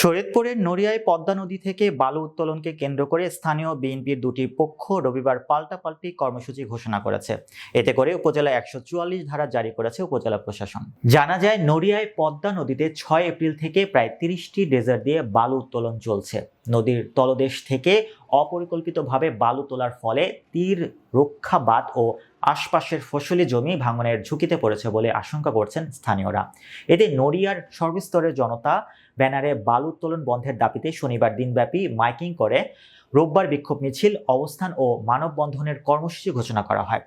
শরীয়তপুরের নড়িয়ায় পদ্মা নদী থেকে বালু উত্তোলনকে কেন্দ্র করে স্থানীয় বিএনপির দুটি পক্ষ রবিবার পাল্টাপাল্টি কর্মসূচি ঘোষণা করেছে। এতে করে উপজেলা একশো চুয়াল্লিশ ধারা জারি করেছে উপজেলা প্রশাসন। জানা যায়, নড়িয়ায় পদ্মা নদীতে ছয় এপ্রিল থেকে প্রায় তিরিশটি ডেজার দিয়ে বালু উত্তোলন চলছে। নদীর তলদেশ থেকে অপরিকল্পিতভাবে বালু তোলার ফলে তীর রক্ষা বাঁধ ও আশপাশের ফসলি জমি ভাঙনের ঝুঁকিতে পড়েছে বলে আশঙ্কা করছেন স্থানীয়রা। এতে নড়িয়ার সর্বস্তরের জনতা ব্যানারে বালু উত্তোলন বন্ধের দাবিতে শনিবার দিনব্যাপী মাইকিং করে রোববার বিক্ষোভ মিছিল, অবস্থান ও মানববন্ধনের কর্মসূচি ঘোষণা করা হয়।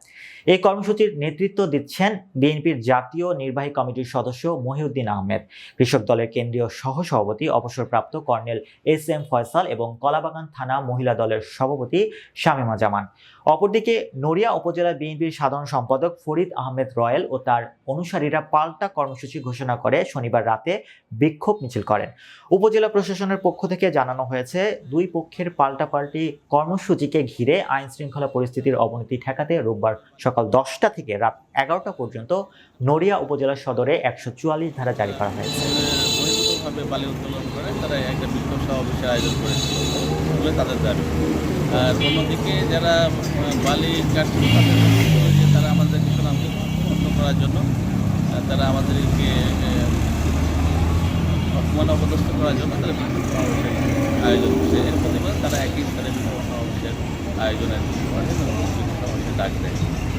এই কর্মসূচির নেতৃত্ব দিচ্ছেন বিএনপির জাতীয় নির্বাহী কমিটির সদস্য মহিউদ্দিন আহমেদ। কৃষক দলের কেন্দ্রীয় সহসভাপতি, অবসরপ্রাপ্ত কর্নেল এস এম ফয়সাল এবং কলাবাগান থানা মহিলা দলের সভাপতি শামীমা জামান। অপরদিকে নড়িয়া উপজেলা বিএনপির সাধারণ সম্পাদক ফরিদ আহমেদ রয়েল ও তার অনুসারীরা পাল্টা কর্মসূচি ঘোষণা করে শনিবার রাতে বিক্ষোভ মিছিল করেন। উপজেলা প্রশাসনের পক্ষ থেকে জানানো হয়েছে, দুই পক্ষের পাল্টাপাল্টি কর্মসূচিকে ঘিরে আইন শৃঙ্খলা পরিস্থিতির অবনতি ঠেকাতে রোববার সকাল দশটা থেকে রাত এগারোটা পর্যন্ত নড়িয়া উপজেলা সদরে একশো চুয়াল্লিশ ধারা জারি করা হয়েছে। উত্তোলন করে তারা একটা বলে তারা আমাদের সুনামকে বন্ধ করার জন্য তারা আমাদেরকে অপমান অপদস্থ করার জন্য তারা আয়োজন করছে। একই স্থানে বিক্ষোভ সমাবেশের আয়োজনের ডাক দেয়।